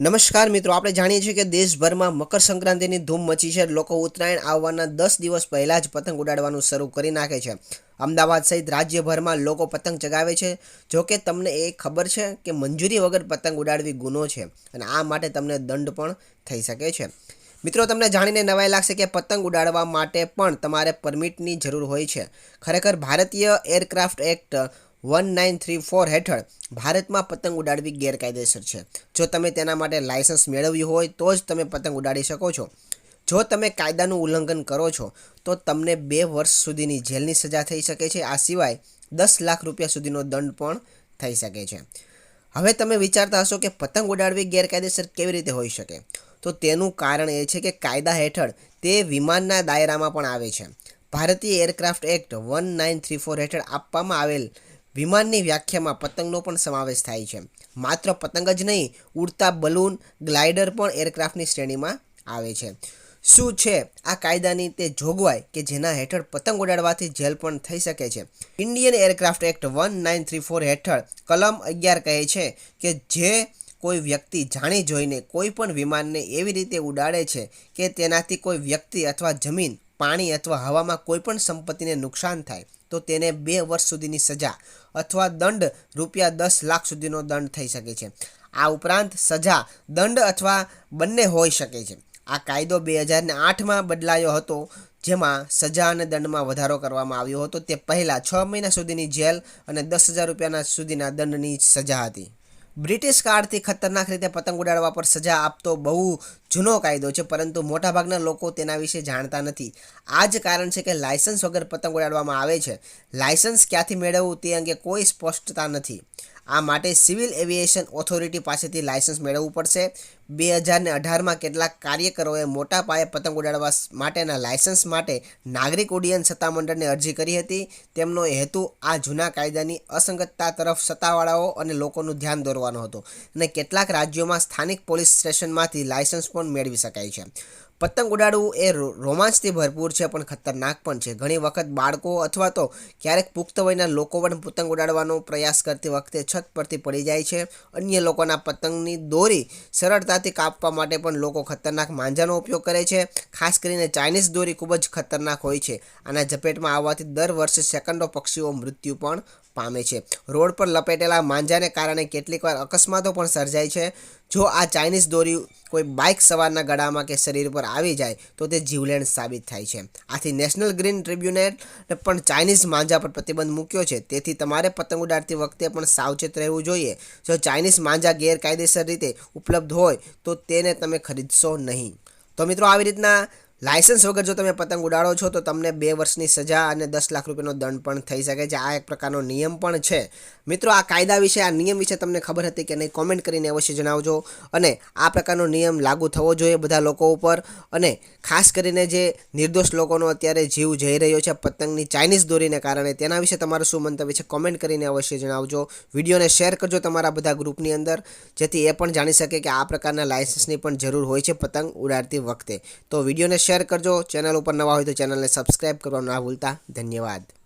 નમસ્કાર મિત્રો, આપણે જાણીએ છીએ કે દેશભરમાં મકર સંક્રાંતિની ધૂમ મચી છે. લોકો ઉત્તરાયણ આવવાના દસ દિવસ પહેલાં જ પતંગ ઉડાડવાનું શરૂ કરી નાખે છે. અમદાવાદ સહિત રાજ્યભરમાં લોકો પતંગ ચગાવે છે. જો કે તમને એ ખબર છે કે મંજૂરી વગર પતંગ ઉડાડવી ગુનો છે અને આ માટે તમને દંડ પણ થઈ શકે છે. મિત્રો, તમને જાણીને નવાઈ લાગશે કે પતંગ ઉડાડવા માટે પણ તમારે પરમિટની જરૂર હોય છે. ખરેખર ભારતીય aircraft act one nine three four હેઠળ ભારતમાં પતંગ ઉડાડવી ગેરકાયદેસર છે. જો તમે તેના માટે લાયસન્સ મેળવ્યું હોય તો જ તમે પતંગ ઉડાડી શકો છો. જો તમે કાયદાનું ઉલ્લંઘન કરો છો, તો તમને બે વર્ષ સુધીની જેલની સજા થઈ શકે છે. આ સિવાય દસ લાખ રૂપિયા સુધીનો દંડ પણ થઈ શકે છે. હવે તમે વિચારતા હશો કે પતંગ ઉડાડવી ગેરકાયદેસર કેવી રીતે હોઈ શકે? તો તેનું કારણ એ છે કે કાયદા હેઠળ તે વિમાનના દાયરામાં પણ આવે છે. ભારતીય aircraft act one nine three four હેઠળ આપવામાં આવેલ વિમાનની વ્યાખ્યામાં પતંગનો પણ સમાવેશ થાય છે. માત્ર પતંગ જ નહીં, ઉડતા બલૂન, ગ્લાઇડર પણ એરક્રાફ્ટની શ્રેણીમાં આવે છે. શું છે આ કાયદાની તે જોગવાઈ કે જેના હેઠળ પતંગ ઉડાડવાથી જેલ પણ થઈ શકે છે? Indian aircraft act one nine three four હેઠળ કલમ અગિયાર કહે છે કે જે કોઈ વ્યક્તિ જાણી જોઈને કોઈ પણ વિમાનને એવી રીતે ઉડાડે છે કે તેનાથી કોઈ વ્યક્તિ અથવા જમીન, પાણી અથવા હવામાં કોઈ પણ સંપત્તિને નુકસાન થાય. તો તેને બે વર્ષ સુધીની સજા અથવા દંડ રૂપિયા દસ લાખ સુધીનો દંડ થઈ શકે છે. આ ઉપરાંત સજા, દંડ અથવા બંને હોઈ શકે છે. આ કાયદો બે હજારને આઠમાં બદલાયો હતો, જેમાં સજા અને દંડમાં વધારો કરવામાં આવ્યો હતો. તે પહેલાં છ મહિના સુધીની જેલ અને દસ હજાર રૂપિયાના સુધીના દંડની સજા હતી. બ્રિટિશ કાળથી ખતરનાક રીતે પતંગ ઉડાડવા પર સજા આપતો બહુ જૂનો કાયદો છે, પરંતુ મોટાભાગના લોકો તેના વિશે જાણતા નથી. આ જ કારણ છે કે લાયસન્સ વગર પતંગ ઉડાડવામાં આવે છે. લાયસન્સ ક્યાંથી મેળવવું તે અંગે કોઈ સ્પષ્ટતા નથી. આ માટે સિવિલ એવિએશન ઓથોરિટી પાસેથી લાયસન્સ મેળવવું પડશે. બે હજારને અઢારમાં કેટલાક કાર્યકરોએ મોટા પાયે પતંગ ઉડાડવા માટેના લાયસન્સ માટે નાગરિક ઉડ્ડયન સત્તામંડળને અરજી કરી હતી. તેમનો હેતુ આ જૂના કાયદાની અસંગતતા તરફ સત્તાવાળાઓ અને લોકોનું ધ્યાન દોરવાનો હતો. અને કેટલાક રાજ્યોમાં સ્થાનિક પોલીસ સ્ટેશનમાંથી લાયસન્સ પણ મેળવી શકાય છે. પતંગ ઉડાડવું એ રોમાંચથી ભરપૂર છે, પણ ખતરનાક પણ છે. ઘણી વખત બાળકો અથવા તો ક્યારેક પુખ્ત વયના લોકો પણ પતંગ ઉડાડવાનો પ્રયાસ કરતી વખતે છત પરથી પડી જાય છે. અન્ય લોકોના પતંગની દોરી સરળતાથી કાપવા માટે પણ લોકો ખતરનાક માંજાનો ઉપયોગ કરે છે. ખાસ કરીને ચાઇનીઝ દોરી ખૂબ જ ખતરનાક હોય છે. આના ઝપેટમાં આવવાથી દર વર્ષે સેકન્ડો પક્ષીઓ મૃત્યુ પણ પામે છે. રોડ પર લપેટેલા માંજાને કારણે કેટલીકવાર અકસ્માતો પણ સર્જાય છે. જો આ ચાઇનીઝ દોરી કોઈ બાઇક સવારના ગળામાં કે શરીર પર આવી જાય તો તે જીવલેણ સાબિત થાય છે. આથી નેશનલ ગ્રીન ટ્રિબ્યુનલે પણ ચાઇનીઝ માંજા પર પ્રતિબંધ મૂક્યો છે. તેથી તમારે પતંગ ઉડાડતી વખતે પણ સાવચેત રહેવું જોઈએ. જો ચાઇનીઝ માંજા ગેરકાયદેસર રીતે ઉપલબ્ધ હોય તો તેને તમે ખરીદશો નહીં. તો મિત્રો, આવી રીતના લાયસન્સ વગર જો તમે પતંગ ઉડાડો છો, તો તમને બે વર્ષની સજા અને દસ લાખ રૂપિયાનો દંડ પણ થઈ શકે છે. આ એક પ્રકારનો નિયમ પણ છે. મિત્રો, આ કાયદા વિશે, આ નિયમ વિશે તમને ખબર હતી કે નહીં કોમેન્ટ કરીને અવશ્ય જણાવજો. અને આ પ્રકારનો નિયમ લાગુ થવો જોઈએ બધા લોકો ઉપર. અને ખાસ કરીને જે નિર્દોષ લોકોનો અત્યારે જીવ જઈ રહ્યો છે પતંગની ચાઇનીઝ દોરીને કારણે, તેના વિશે તમારું શું મંતવ્ય છે કોમેન્ટ કરીને અવશ્ય જણાવજો. વિડીયોને શેર કરજો તમારા બધા ગ્રુપની અંદર, જેથી એ પણ જાણી શકે કે આ પ્રકારના લાયસન્સની પણ જરૂર હોય છે પતંગ ઉડાડતી વખતે. તો વિડીયોને શેર કરજો. ચેનલ ઉપર નવા હોય તો ચેનલને સબસ્ક્રાઈબ કરવા ના ભૂલતા. ધન્યવાદ.